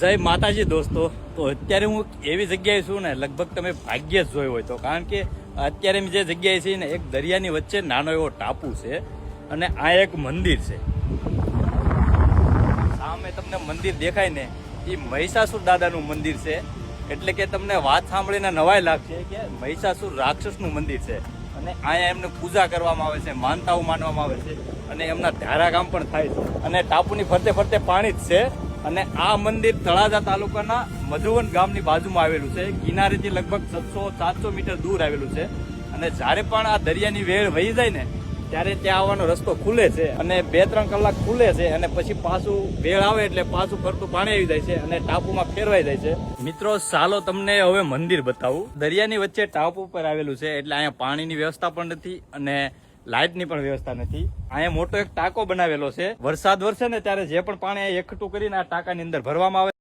જય માતાજી દોસ્તો. તો અત્યારે હું એવી જગ્યાએ છું ને, લગભગ તમે ભાગ્ય જ જોયો હોય તો. કારણ કે અત્યારે જે જગ્યાએ છીએ ને, એક દરિયાની વચ્ચે નાનો એવો ટાપુ છે અને આ એક મંદિર છે. સામે તમને મંદિર દેખાય ને, એ મહિષાસુર દાદાનું મંદિર છે. એટલે કે તમને વાત સાંભળીને નવાઈ લાગશે કે મહિષાસુર રાક્ષસનું મંદિર છે. અને અહીંયા એમને પૂજા કરવામાં આવે છે, માનતાઓ માનવામાં આવે છે. અને એમના ધારા કામ પણ થાય છે. અને ટાપુની ફરતે ફરતે પાણી જ છે. અને આ મંદિર તળાજા તાલુકાના મધુવન ગામની બાજુમાં આવેલું છે. કિનારેથી લગભગ સાતસો સાતસો મીટર દૂર આવેલું છે. અને જ્યારે પણ આ દરિયાની વેળ વહી જાય ને, ત્યારે ત્યાં આવવાનો રસ્તો ખુલે છે અને બે, ત્રણ કલાક ખુલે છે અને પછી પાછું વેળ આવે એટલે પાછું ફરતું પાણી આવી જાય છે અને ટાપુમાં ફેરવાઈ જાય છે. મિત્રો, ચાલો તમને હવે મંદિર બતાવું. દરિયાની વચ્ચે ટાપુ પર આવેલું છે એટલે અહીંયા પાણીની વ્યવસ્થા પણ નથી અને લાઇટની પણ વ્યવસ્થા નથી. અહીંયા મોટો એક ટાંકો બનાવેલો છે. વરસાદ વરસે ને ત્યારે જે પણ પાણી એકઠું કરીને આ ટાંકાની અંદર ભરવામાં આવે